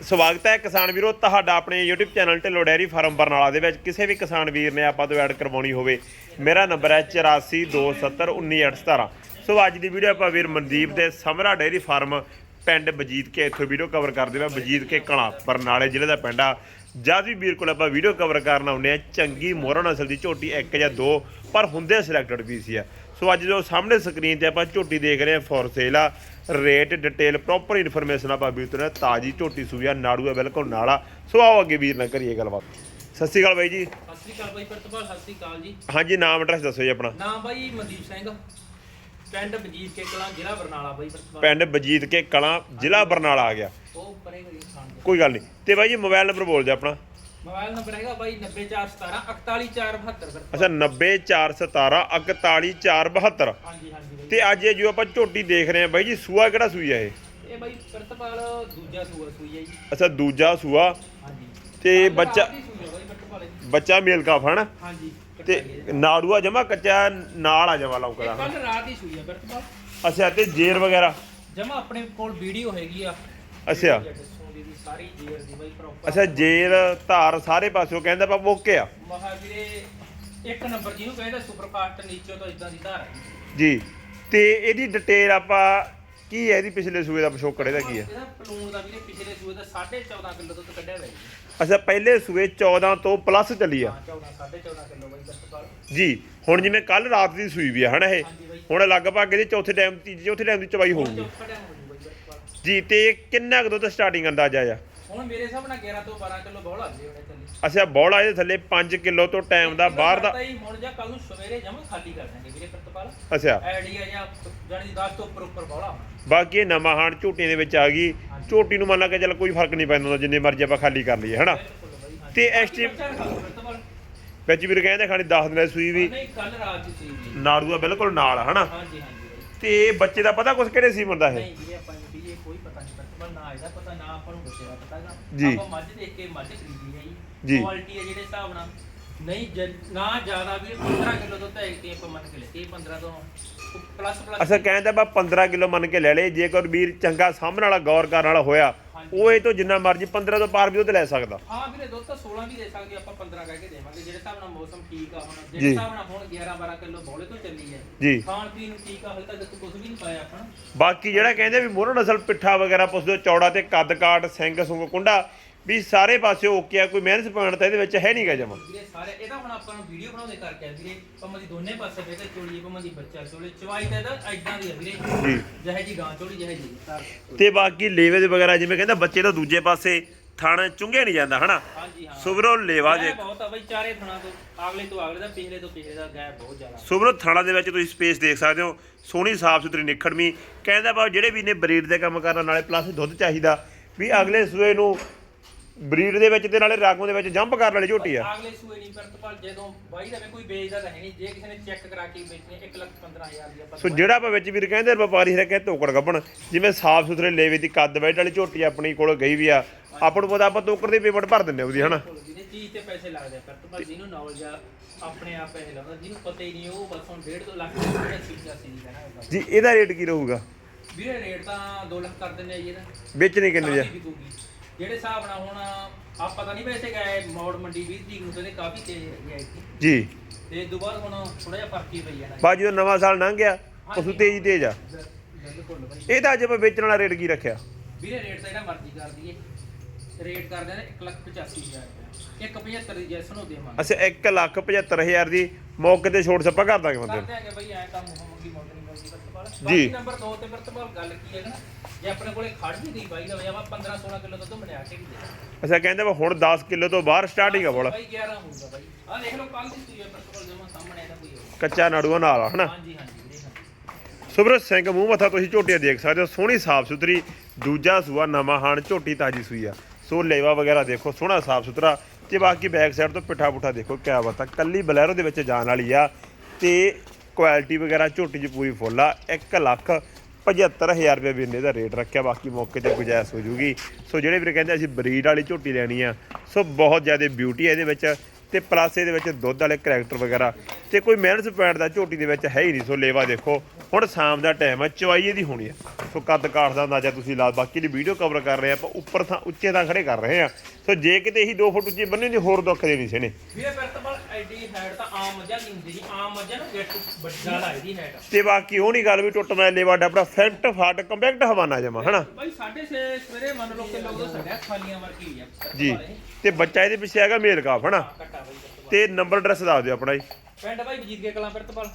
ਸਵਾਗਤ ਹੈ ਕਿਸਾਨ ਵੀਰੋ, ਤੁਹਾਡਾ ਆਪਣੇ YouTube channel Dhillon dairy farm Barnala ਦੇ ਵਿੱਚ। ਕਿਸੇ ਵੀ ਕਿਸਾਨ ਵੀਰ ਨੇ ਆਪਾਂ ਤੋਂ ਐਡ ਕਰਵਾਉਣੀ ਹੋਵੇ, ਮੇਰਾ ਨੰਬਰ ਹੈ 8427191817 ਸੋ ਅੱਜ ਦੀ ਵੀਡੀਓ ਆਪਾਂ ਵੀਰ ਮਨਦੀਪ ਦੇ ਸਮਰਾ ਡੈਰੀ ਫਾਰਮ ਪਿੰਡ ਬਜੀਤ ਕੇ ਇੱਥੋਂ ਵੀਡੀਓ ਕਵਰ ਕਰਦੇ ਹਾਂ ਬਜੀਤ ਕੇ ਕਲਾ, ਬਰਨਾਲੇ ਜ਼ਿਲ੍ਹੇ ਦਾ ਪਿੰਡ ਆ। ਜਦ ਵੀ ਵੀਰ ਕੋਲ ਆਪਾਂ ਵੀਡੀਓ ਕਵਰ ਕਰਨ ਆਉਂਦੇ ਆ ਚੰਗੀ ਮੋਹਰਾ ਨਸਲ ਦੀ ਝੋਟੀ ਇੱਕ ਜਾਂ ਦੋ ਪਰ ਹੁੰਦੇ ਸਿਲੈਕਟਡ ਪੀਸ ਹੀ ਆ। ਸੋ ਅੱਜ ਜੋ ਸਾਹਮਣੇ ਸਕਰੀਨ ਤੇ ਆਪਾਂ ਝੋਟੀ ਦੇਖ ਰਹੇ ਹਾਂ ਫੋਰ ਸੇਲ ਆ। ਰੇਟ ਡਿਟੇਲ ਪ੍ਰੋਪਰ ਇਨਫੋਰਮੇਸ਼ਨ ਆਪਾਂ ਵੀਰ ਤੋਂ ਤਾਜੀ ਝੋਟੀ ਸੂਆ ਨਾੜੂ ਆ ਬਿਲਕੁਲ ਨਾਲ। ਆ ਸੋ ਆਓ ਅੱਗੇ ਵੀਰ ਨਾਲ ਕਰੀਏ ਗੱਲਬਾਤ। ਸਤਿ ਸ਼੍ਰੀ ਅਕਾਲ ਬਾਈ ਜੀ। ਸਤਿ ਸ੍ਰੀ ਅਕਾਲ ਬਾਈ ਪ੍ਰਤਪਾਲ ਸਤਿ ਸ੍ਰੀ ਅਕਾਲ ਜੀ। ਹਾਂਜੀ ਨਾਮ ਐਡਰੈਸ ਦੱਸੋ ਜੀ ਆਪਣਾ। ਨਾਮ ਬਾਈ ਮਨਦੀਪ ਸਿੰਘ। ਪਿੰਡ ਬਜੀਤ ਕੇ ਕਲਾਂ ਜ਼ਿਲ੍ਹਾ ਬਰਨਾਲਾ ਬਾਈ ਪ੍ਰਤਪਾਲ। ਪਿੰਡ ਬਜੀਤ ਕੇ ਕਲਾਂ ਜ਼ਿਲ੍ਹਾ ਬਰਨਾਲਾ ਆ ਗਿਆ। ਉਹ ਪਰੇ ਗਈ ਖਾਨ ਦੇ ਕੋਈ ਗੱਲ ਨਹੀਂ। ਤੇ ਬਾਈ ਜੀ ਮੋਬਾਈਲ ਨੰਬਰ ਬੋਲ ਦਿਓ ਆਪਣਾ। ਮੋਬਾਈਲ ਨੰਬਰ ਹੈਗਾ ਬਾਈ 90417 41472 ਅੱਛਾ 90417 41472 ਹਾਂਜੀ ਹਾਂਜੀ ਬਾਈ। ਤੇ ਅੱਜ ਇਹ ਜੋ ਆਪਾਂ ਝੋਟੀ ਦੇਖ ਰਹੇ ਹਾਂ ਬਾਈ ਜੀ ਸੂਆ ਕਿਹੜਾ ਸੂਈ ਆ ਇਹ? ਇਹ ਬਾਈ ਪ੍ਰਤਪਾਲ ਦੂਜਾ ਸੂਆ ਸੂਈ ਹੈ ਜੀ। ਅੱਛਾ ਦੂਜਾ ਸੂਆ। ਹਾਂਜੀ। ਤੇ ਬੱਚਾ ਰਾਤ ਦੀ ਸੂਈ ਹੈ ਬਾਈ ਪ੍ਰਤਪਾਲ ਇਹ। ਬੱਚਾ ਮੇਲ ਕਾਫ ਹਨਾ? ਹਾਂਜੀ ਤੇ ਨਾੜੂਆ ਜਮਾ ਕੱਚਾ ਨਾਲ ਆ ਜਮਾ ਲੌਕਦਾ। ਕੱਲ ਰਾਤ ਦੀ ਸੂਈ ਹੈ ਪ੍ਰਤਪਾਲ। ਅੱਛਾ ਤੇ ਜੇਰ ਵਗੈਰਾ? ਜਮਾ ਆਪਣੇ ਕੋਲ ਵੀਡੀਓ ਹੈਗੀ ਆ। ਅੱਛਾ। ਸੋਦੀ ਦੀ ਸਾਰੀ ਜੀਰ ਦੀ ਬਾਈ ਪ੍ਰੋਪਰ ਅੱਛਾ ਜੇਰ ਧਾਰ ਸਾਰੇ ਪਾਸਿਓਂ ਕਹਿੰਦਾ ਪਾ ਓਕੇ ਆ ਮਹਾ ਵੀਰੇ ਇੱਕ ਨੰਬਰ ਜਿਹਨੂੰ ਕਹਿੰਦਾ ਸੁਪਰ ਫਾਸਟ ਨੀਚੇ ਤੋਂ ਇਦਾਂ ਦੀ ਧਾਰ ਹੈ ਜੀ। ਤੇ ਇਹਦੀ ਡਿਟੇਲ ਆਪਾਂ ਕੀ ਹੈ? ਇਹਦੀ ਪਿਛਲੇ ਸੂਏ ਦਾ ਪਿਛੋਕੜ ਇਹਦਾ ਕੀ ਹੈ? ਇਹਦਾ ਪਲੂਣ ਦਾ ਵੀਰੇ ਪਿਛਲੇ ਸੂਏ ਦਾ 14.5 ਕਿਲੋ ਦੁੱਧ ਕੱਢਿਆ ਹੋਇਆ ਜੀ। ਅੱਛਾ ਪਹਿਲੇ ਸੂਏ 14 ਤੋਂ ਪਲੱਸ ਚੱਲੀ ਆ। ਹਾਂ 14 14.5 ਕਿਲੋ ਬਾਈ ਦਸਤਪਾਲ ਜੀ ਹੁਣ ਜਿਵੇਂ ਕੱਲ ਰਾਤ ਦੀ ਸੂਈ ਵੀ ਆ ਹਨਾ ਇਹ? ਹਾਂਜੀ ਬਾਈ। ਹੁਣ ਲਗਭਗ ਇਹਦੇ ਚੌਥੇ ਟਾਈਮ ਤੀਜੇ ਚੌਥੇ ਟਾਈਮ ਦੀ ਚਵਾਈ ਹੋਊਗੀ। ਚੌਥਾ ਟਾਈਮ ਹੋ ਜੂ ਤੇ ਕਿੰਨਾ ਕੁ ਦੁੱਧ ਸਟਾਰਟਿੰਗ ਅੰਦਾਜ਼ਾ ਆ? ਹੁਣ ਮੇਰੇ ਹਿਸਾਬ ਨਾਲ 11 ਤੋਂ 12 ਕਿਲੋ ਬੋਲ ਆਉਂਦੇ ਹੋਣੇ ਚੱਲੀ ਅੱਛਾ ਬੌਲਾ ਇਹਦੇ ਥੱਲੇ 5 ਕਿਲੋ ਤੋਂ ਟਾਈਮ ਦਾ ਬਾਹਰ ਦਾ ਹੀ ਹੁਣ ਜਾਂ ਕੱਲ ਨੂੰ ਸਵੇਰੇ ਜਮਾ ਖਾਲੀ ਕਰ ਦਾਂਗੇ ਵੀਰੇ ਪ੍ਰਤਪਾਲ। ਅੱਛਾ। ਆਈਡੀਆ ਜਾਂ ਜਾਨੀ 10 ਤੋਂ ਉੱਪਰ ਉੱਪਰ ਬੋਲਾ ਬਾਕੀ ਇਹ ਨਵਾਂ ਹਾਣ ਝੋਟੀਆਂ ਦੇ ਵਿੱਚ ਆ ਗਈ। ਝੋਟੀ ਨੂੰ ਮੰਨ ਲਾ ਕੇ ਚੱਲ ਕੋਈ ਫ਼ਰਕ ਨਹੀਂ ਪੈਂਦਾ ਹੁੰਦਾ, ਜਿੰਨੇ ਮਰਜ਼ੀ ਆਪਾਂ ਖਾਲੀ ਕਰ ਲਈਏ ਹਨਾ? ਬਿਲਕੁਲ ਬਾਈ ਹਾਂਜੀ। ਤੇ ਲਓ ਪ੍ਰਤਪਾਲ। ਵਿੱਚ ਵੀਰ ਕਹਿੰਦੇ ਖਾਣੀ 10 ਦਿਨਾਂ ਦੀ ਸੂਈ ਵੀ। ਨਹੀਂ ਕੱਲ ਰਾਤ ਦੀ ਸੀ ਜੀ ਨਾੜੂਆ ਬਿਲਕੁਲ ਨਾਲ ਆ, ਹਨਾ? ਹਾਂਜੀ ਹਾਂਜੀ ਬਾਈ। ਤੇ ਬੱਚੇ ਦਾ ਪਤਾ ਕੁਛ ਕਿਹੜੇ ਸੀ ਬੰਦਾ ਇਹ? ਨਹੀਂ ਵੀਰੇ ਆਪਾਂ ਨੂੰ ਵੀ ਇਹ ਕੋਈ ਪਤਾ ਨਹੀਂ ਪ੍ਰਤਪਾਲ ਨਾ ਇਹਦਾ ਪਤਾ ਨਾ ਆਪਾਂ ਨੂੰ ਬੱਚੇ ਦਾ ਪਤਾ ਹੈਗਾ ਜੀ। ਆਪਾਂ ਮੱਝ ਦੇਖ ਕੇ ਮੱਝ ਖਰੀਦੀ ਹੈ ਜੀ। ਜੀ ਕੁਆਲਿਟੀ ਹੈ ਜਿਹੜੇ ਹਿਸਾਬ ਨਾਲ ਨਹੀਂ ਜ- ਨਾ ਜ਼ਿਆਦਾ ਵੀ 15 ਕਿਲੋ ਦੁੱਧ ਹੈ ਕਿ ਆਪਾਂ ਮੰਨ ਕੇ ਲੈ 15 ਤੋਂ ਪਲੱਸ ਪਲੱਸ ਅੱਛਾ ਕਹਿੰਦਾ ਬਾ 15 ਕਿਲੋ ਮੰਨ ਕੇ ਲੈ ਲਏ ਜੇਕਰ ਵੀਰ ਚੰਗਾ ਸਾਹਮਣੇ ਵਾਲਾ ਗੌਰ ਕਰਨ ਵਾਲਾ ਹੋਇਆ ਉਹ ਇਹ ਤੋਂ ਜਿੰਨਾ ਮਰਜ਼ੀ 15 ਤੋਂ ਪਾਰ ਵੀ ਦੁੱਧ ਲੈ ਸਕਦਾ ਹਾਂ ਵੀਰੇ ਦੁੱਧ ਤਾਂ 16 ਵੀ ਦੇ ਸਕਦੇ ਆਪਾਂ 15 ਕਹਿ ਕੇ ਦੇਵਾਂਗੇ ਜਿਹੜੇ ਹਿਸਾਬ ਨਾਲ ਮੌਸਮ ਠੀਕ ਆ ਹੁਣ। ਜਿਹੜੇ ਹਿਸਾਬ ਨਾਲ ਹੁਣ 11 12 ਕਿਲੋ ਬੋਲੇ ਤੋਂ ਚੱਲੀ ਹੈ ਜੀ ਖਾਣ ਪੀਣ ਨੂੰ ਠੀਕ ਆ ਹਲੇ ਤੱਕ ਕੁਝ ਵੀ ਨਹੀਂ ਪਾਇਆ ਆਪਾਂ ਨੂੰ। ਬਾਕੀ ਜਿਹੜਾ ਕਹਿੰਦੇ ਵੀ ਮੋਹਰਾ ਨਸਲ ਪਿੱਠਾ ਵਗੈਰਾ ਪੁੱਛਦੇ ਚੌੜਾ ਤੇ ਕੱਦ ਕਾਟ ਸਿੰਘ ਸੁੰਗ ਕੁੰਡਾ ਵੀ ਸਾਰੇ ਪਾਸੇ ਓਕੇ ਆ ਕੋਈ ਮਿਹਨਤ ਪਾਉਣ ਤਾਂ ਇਹਦੇ ਵਿੱਚ ਹੈ ਨਹੀਂਗਾ ਜਮਾ। ਵੀਰੇ ਸਾਰੇ ਇਹਦਾ ਹੁਣ ਆਪਾਂ ਨੂੰ ਵੀਡੀਓ ਬਣਾਉਂਦੇ ਕਰਕੇ ਆ ਵੀਰੇ ਪੰਮਾ ਦੀ ਦੋਨੇ ਪਾਸੇ ਬੇਟੇ ਚੋਲੀ ਪੰਮਾ ਦੀ ਬੱਚਾ ਚੋਲੀ ਚਵਾਈ ਤਾਂ ਇਹਦਾ ਐਦਾਂ ਦੀ ਆ ਵੀਰੇ। ਜੀ। ਜਿਹੇ ਜੀ ਗਾਂ ਚੋਲੀ ਜਿਹੇ ਜੀ ਧਾਰ। ਤੇ ਬਾਕੀ ਲੇਵੇ ਦੇ ਵਗੈਰਾ ਜਿਵੇਂ ਕਹਿੰਦਾ ਬੱਚੇ ਦਾ ਦੂਜੇ ਪਾਸੇ ਥਣ ਚੁੰਗਿਆ ਨਹੀਂ ਜਾਂਦਾ ਹਨਾ? ਸੁਬਰੋ ਲੇਵਾ ਜੇ ਬਹੁਤ ਆ ਬਈ ਚਾਰੇ ਥਣਾ ਤੋਂ ਅਗਲੇ ਤੋਂ ਅਗਲੇ ਦਾ ਪਿਛਲੇ ਤੋਂ ਪਿਛਲੇ ਦਾ ਗੈਪ ਬਹੁਤ ਜ਼ਿਆਦਾ। ਸੁਬਰੋ ਥਾਣਾ ਦੇ ਵਿੱਚ ਤੁਸੀਂ ਸਪੇਸ ਦੇਖ ਸਕਦੇ ਹੋ ਸੋਹਣੀ ਸਾਫ਼ ਸੁਥਰੀ ਨਿਖੜਵੀਂ। ਕਹਿੰਦਾ ਬਾ ਜਿਹੜੇ ਵੀ ਨੇ ਬਰੀਡ ਦੇ ਕੰਮ ਕਰਨ ਨਾਲੇ ਪਲੱਸ ਦੁੱਧ ਚਾਹੀਦਾ ਵੀ ਅਗਲੇ ਸੂਏ ਨੂੰ ਬਰੀਡ ਦੇ ਵਿੱਚ ਤੇ ਨਾਲੇ ਰਾਗੋਂ ਦੇ ਵਿੱਚ ਜੰਪ ਕਰਨ ਵਾਲੀ ਝੋਟੀ ਆ। ਅਗਲੇ ਸੂਏ ਨਹੀਂ ਪਰ ਜਦੋਂ ਬਾਈ ਦਾ ਕੋਈ ਵੇਚਦਾ ਤਾਂ ਹੈ ਨਹੀਂ ਜੇ ਕਿਸੇ ਨੇ ਚੈੱਕ ਕਰਾ ਕੇ ਵੇਚਣੀ 1 ਲੱਖ 15000 ਦੀ ਆਪਾਂ ਸੋ ਜਿਹੜਾ ਆਪਾਂ ਵਿੱਚ ਵੀਰ ਕਹਿੰਦੇ ਵਪਾਰੀ ਰੱਖਿਆ ਧੋਕੜ ਗੱਬਣ ਜਿਵੇਂ ਸਾਫ਼ ਸੁਥਰੇ ਲੇਵੇ ਦੀ ਕੱਦ ਬੈਠ ਵਾਲੀ ਝੋਟੀ ਆਪਣੀ ਕੋਲ ਗਈ ਵੀ ਆ ਆਪਾਂ ਨੂੰ ਪਤਾ ਆਪਾਂ ਤੋਕੜ ਦੀ ਪੇਮੈਂਟ ਭਰ ਦਿੰਦੇ ਆ ਉਹਦੀ ਹਨਾ? ਕੋਲ ਜਿਹਨੇ ਚੀਜ਼ ਤੇ ਪੈਸੇ ਲੱਗਦੇ ਆ ਪਰ ਜਿਹਨੂੰ ਨੌਲੇਜ ਆ ਆਪਣੇ ਆਪ ਪੈਸੇ ਲਾਉਂਦਾ ਜਿਹਨੂੰ ਪਤਾ ਹੀ ਨਹੀਂ ਉਹ ਬਸ ਹੁਣ 1.5 ਲੱਖ ਦੀ ਚੀਜ਼ ਸੀ ਕਹਿਣਾ ਹੈਗਾ ਜੀ ਇਹਦਾ ਰੇਟ ਕੀ ਰਹੂਗਾ? ਵੀਰੇ ਰੇਟ ਤਾਂ 2 ਲੱਖ ਕਰ ਦਿੰਦੇ ਆ ਜੀ ਇਹਦਾ। ਵੇਚਣੀ ਕਿੰਨੇ ਆ? ਵਿਕੂਗੀ ਜਿਹੜੇ ਹਿਸਾਬ ਨਾਲ ਹੁਣ ਆ ਪਤਾ ਨਹੀਂ ਵੈਸੇ ਗਏ ਮੌੜ ਮੰਡੀ 20 ਤਰੀਕ ਨੂੰ ਕਹਿੰਦੇ ਕਾਫੀ ਤੇਜ਼ ਹੈਗੀ ਐ ਜੀ। ਤੇ ਤੋਂ ਬਾਅਦ ਹੁਣ ਥੋੜਾ ਜਿਹਾ ਫ਼ਰਕ ਹੀ ਪਈ ਜਾਣਾ। ਬਾ ਜਦੋਂ ਨਵਾਂ ਸਾਲ ਲੰਘ ਗਿਆ ਪਸ਼ੂ ਤੇਜ਼ ਤੇਜ਼ ਆ। ਬਿਲਕੁਲ ਬਾਈ। ਇਹਦਾ ਅੱਜ ਆਪਾਂ ਵੇਚਣ ਵਾਲਾ ਰੇਟ ਕੀ ਰੱਖਿਆ? ਵੀਰੇ ਰੇਟ ਤਾਂ ਜਿਹੜਾ ਮਰਜ਼ੀ ਕਰ ਦਈਏ। ਰੇਟ ਕਰਦੇ ਨੇ 185000 ਰੁਪਏ 175 ਦੀ ਜੈਸਨ ਹੋ ਦੇਵਾਂਗੇ ਅੱਛਾ 1 ਲੱਖ 75000 ਦੀ ਮੌਕੇ ਤੇ ਛੋਟ ਛੱਪਾ ਕਰ ਦਾਂਗੇ ਬੰਦੇ ਕਰ ਨੂੰ ਦਿਆਂਗੇ ਬਈ ਐ ਕੰਮ ਹੋਊਗੀ ਮੌਤ ਜੀ। ਨੰਬਰ 2 ਤੇ ਵਰਤਮਾਲ ਗੱਲ ਕੀ ਹੈ ਨਾ? ਜੇ ਆਪਣੇ ਕੋਲੇ ਖੜ ਵੀ ਗਈ ਬਾਈ ਲਵੇ ਆਪਾਂ 15 16 ਕਿਲੋ ਦੁੱਧ ਬਣਾ ਕੇ ਵੀ ਦੇ ਦਾਂਗੇ। ਅੱਛਾ ਕਹਿੰਦੇ ਵਾ ਹੁਣ 10 ਕਿਲੋ ਤੋਂ ਬਾਹਰ ਸਟਾਰਟਿੰਗ ਆ ਬੋਲਾ ਬਾਈ 11 ਹੋਊਗਾ ਬਾਈ। ਆ ਦੇਖ ਲਓ ਕੱਲ ਦੀ ਸੂਈ ਹੈ ਜਮਾ ਸਾਹਮਣੇ ਇਹਦਾ ਕੋਈ ਹੋਊਗਾ। ਕੱਚਾ ਨਾੜੂਆ ਨਾਲ ਆ ਹਨਾ? ਹਾਂਜੀ ਹਾਂਜੀ ਵੀਰੇ ਹਾਂਜੀ ਸਿੰਘ ਮੂੰਹ ਮੱਥਾ ਤੁਸੀਂ ਝੋਟੀਆਂ ਦੇਖ ਸਕਦੇ ਹੋ। ਸੋਹਣੀ ਸਾਫ਼ ਸੁਥਰੀ ਦੂਜਾ ਸੂਆ ਨਵਾਂ ਹਾਣ ਝੋਟੀ ਤਾਜੀ ਸੂਈ ਆ। ਸੋ ਲੇਵਾ ਵਗੈਰਾ ਦੇਖੋ ਸੋਹਣਾ ਸਾਫ਼ ਸੁਥਰਾ। ਤੇ ਬਾਕੀ ਬੈਕ ਸਾਈਡ ਤੋਂ ਪਿੱਠਾ ਪੁੱਠਾ ਦੇਖੋ ਕਿਆ ਬਾਤ ਆ। ਕੱਲੀ ਬਲੈਰੋ ਦੇ ਵਿੱਚ ਜਾਣ ਵਾਲੀ ਆ। ਤੇ ਕੁਆਲਿਟੀ ਵਗੈਰਾ ਝੋਟੀ 'ਚ ਪੂਰੀ ਫੁੱਲ ਆ। 1 ਲੱਖ 75000 ਰੁਪਏ ਵੀ ਇਹਨੇ ਦਾ ਰੇਟ ਰੱਖਿਆ, ਬਾਕੀ ਮੌਕੇ ਤੇ ਗੁਜਾਇਸ਼ ਹੋ ਜੂਗੀ। ਸੋ ਜਿਹੜੇ ਵੀਰ ਕਹਿੰਦੇ ਅਸੀਂ ਬਰੀਡ ਵਾਲੀ ਝੋਟੀ ਲੈਣੀ ਆ, ਸੋ ਬਹੁਤ ਜ਼ਿਆਦਾ ਬਿਊਟੀ ਹੈ ਇਹਦੇ ਵਿੱਚ ਤੇ ਪਲੱਸ ਇਹਦੇ ਵਿੱਚ ਦੁੱਧ ਵਾਲੇ ਕਰੈਕਟਰ ਵਗੈਰਾ। ਤੇ ਕੋਈ ਮਿਹਨਤ ਪੈਣ ਦਾ ਝੋਟੀ ਦੇ ਵਿੱਚ ਹੈ ਹੀ ਨਹੀਂ। ਸੋ ਲੇਵਾ ਦੇਖੋ ਹੁਣ ਸ਼ਾਮ ਦਾ ਟਾਈਮ ਹੈ ਚਵਾਈ ਇਹਦੀ ਹੋਣੀ ਆ। ਸੋ ਕੱਦ ਕਾਠ ਦਾ ਅੰਦਾਜ਼ਾ ਤੁਸੀਂ ਲਾ ਬਾਕੀ ਦੀ ਵੀਡੀਓ ਕਵਰ ਕਰ ਰਹੇ ਆ ਆਪਾਂ ਉੱਪਰ ਥਾਂ ਉੱਚੇ ਥਾਂ ਖੜੇ ਕਰ ਰਹੇ ਆ। ਸੋ ਜੇ ਕਿਤੇ ਇਹੀ 2 ਫੁੱਟ ਉੱਚੀ ਬੰਨੇ ਦੀ ਹੋਰ ਦੁੱਖ ਦੇ ਨਹੀਂ ਸੀਨੇ ਵੀਰੇ ਪਿਰਤਪਾਲ ਐਡੀ ਹੈਡ ਤਾਂ ਆਮ ਮੱਝਾਂ ਦੀ ਹੁੰਦੀ ਜੀ ਆਮ ਮੱਝਾਂ ਨਾ ਗਿੱਟ ਵੱਡਾ ਲੱਗਦੀ ਹੈਡ ਤੇ ਬਾਕੀ ਉਹ ਨਹੀਂ ਗੱਲ ਵੀ ਟੁੱਟਣਾ ਲੇਵਾ ਡਾਪੜਾ ਫੈਂਟ ਫਾਟ ਕੰਪੈਕਟ ਹਵਾਨਾ ਜਮਾ ਹਨਾ? ਬਾਈ 6:30 ਸਵੇਰੇ ਮੰਨ ਲਓ ਕਿ ਲੋਕ ਸੜਿਆ ਖਾਲੀਆਂ ਵਰਗੀ ਆ। ਜੀ ਤੇ ਬੱਚਾ ਇਹਦੇ ਪਿੱਛੇ ਹੈਗਾ ਮੇਲ ਕਾਫ ਹਨਾ? ਕੱਟਾ ਬਾਈ। ਤੇ ਨੰਬਰ ਐਡਰੈਸ ਦੱਸ ਦਿਓ ਆਪਣਾ ਜੀ। ਪਿੰਡ ਬਾਈ ਵਜੀਦ ਕੇ ਕਲਾਂ ਪਿਰਤਪਾਲ।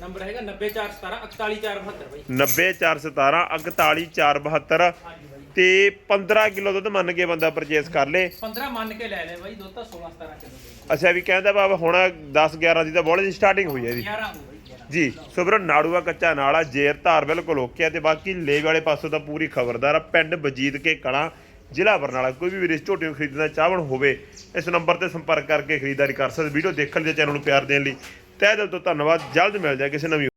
ਨੰਬਰ ਹੈਗਾ 90417 41472 ਬਾਈ। 90417 41472 ਹਾਂਜੀ ਬਾਈ। ਤੇ 15 ਕਿਲੋ ਦੁੱਧ ਮੰਨ ਕੇ ਬੰਦਾ ਪਰਚੇਸ ਕਰ ਲੇ। 15 ਮੰਨ ਕੇ ਲੈ ਲੈ ਬਾਈ ਦੁੱਧ ਤਾਂ 16 17 ਕਿਲੋ ਅੱਛਾ ਵੀ ਕਹਿੰਦਾ ਬਾਬਾ ਹੁਣ 10 11 ਦੀ ਤਾਂ ਬੋਲੇ ਦੀ ਸਟਾਰਟਿੰਗ ਹੋਈ ਹੈ ਇਹਦੀ। 11 ਹੋ ਬਾਈ 11 ਜੀ ਸੋ ਵੀਰੋ ਨਾੜੂਆ ਕੱਚਾ ਨਾਲ ਜੇਰ ਧਾਰ ਬਿਲਕੁਲ ਓਕੇ ਤੇ ਬਾਕੀ ਲੇਵ ਵਾਲੇ ਪਾਸੋਂ ਤਾਂ ਪੂਰੀ ਖਬਰਦਾਰ ਆ ਪਿੰਡ ਬਜੀਦ ਕੇ ਕਲਾਂ। ਜ਼ਿਲ੍ਹਾ ਬਰਨਾਲਾ ਕੋਈ ਵੀ ਵੀਰ ਇਸ ਨੂੰ ਖਰੀਦਣਾ ਚਾਹਵਣ ਹੋਵੇ, ਇਸ ਨੰਬਰ ਤੇ ਸੰਪਰਕ ਕਰਕੇ ਖਰੀਦਦਾਰੀ ਕਰ ਸਕਦੇ ਵੀਡੀਓ ਦੇਖਣ ਲਈ ਚੈਨਲ ਨੂੰ ਪਿਆਰ ਦੇਣ ਲਈ ਤਹਿ ਦਿਲ ਤੋਂ ਧੰਨਵਾਦ। ਜਲਦ ਮਿਲ ਜਾਏ ਕਿਸੇ ਨਵੀਂ